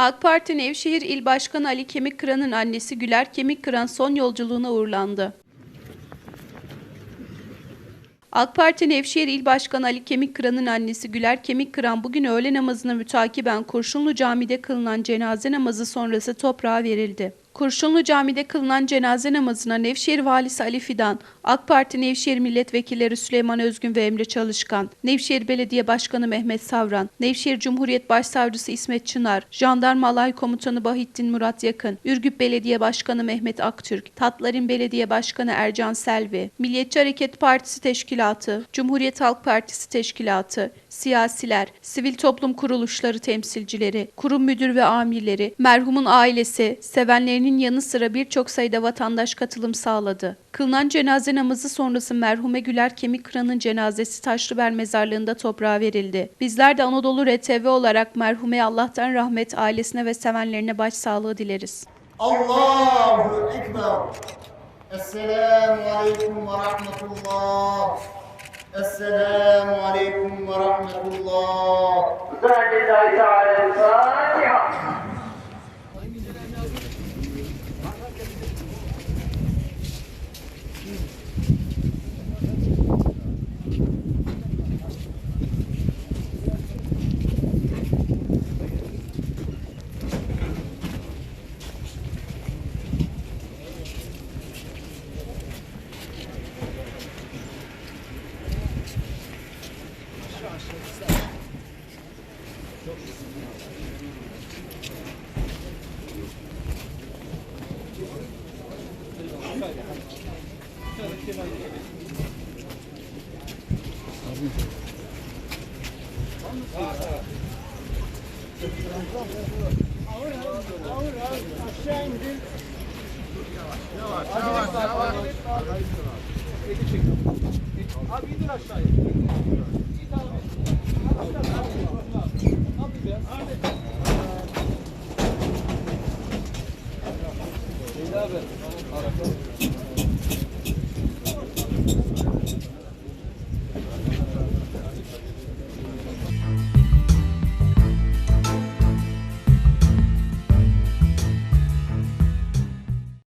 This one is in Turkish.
AK Parti Nevşehir İl Başkanı Ali Kemikkıran'ın annesi Güler Kemikkıran son yolculuğuna uğurlandı. AK Parti Nevşehir İl Başkanı Ali Kemikkıran'ın annesi Güler Kemikkıran bugün öğle namazına mütakiben Kurşunlu Cami'de kılınan cenaze namazı sonrası toprağa verildi. Kurşunlu Cami'de kılınan cenaze namazına Nevşehir Valisi Ali Fidan, AK Parti Nevşehir Milletvekilleri Süleyman Özgün ve Emre Çalışkan, Nevşehir Belediye Başkanı Mehmet Savran, Nevşehir Cumhuriyet Başsavcısı İsmet Çınar, Jandarma Alay Komutanı Bahittin Murat Yakın, Ürgüp Belediye Başkanı Mehmet Aktürk, Tatların Belediye Başkanı Ercan Selvi, Milliyetçi Hareket Partisi Teşkilatı, Cumhuriyet Halk Partisi Teşkilatı, siyasiler, sivil toplum kuruluşları temsilcileri, kurum müdür ve amirleri, merhumun ailesi, sevenlerinin yanı sıra birçok sayıda vatandaş katılım sağladı. Kılınan cenaze namazı sonrası merhume Güler Kemikkıran'ın cenazesi Taşlıber mezarlığında toprağa verildi. Bizler de Anadolu RTV olarak merhume Allah'tan rahmet ailesine ve sevenlerine başsağlığı dileriz. Allahu Ekber. Esselamu Aleyküm ve Rahmetullah. Esselamu Aleyküm ve Rahmetullah. Çok güzel. Ağır ağır aşağı indir. Yavaş yavaş yavaş. Abi indir aşağıya. Abi. Abi.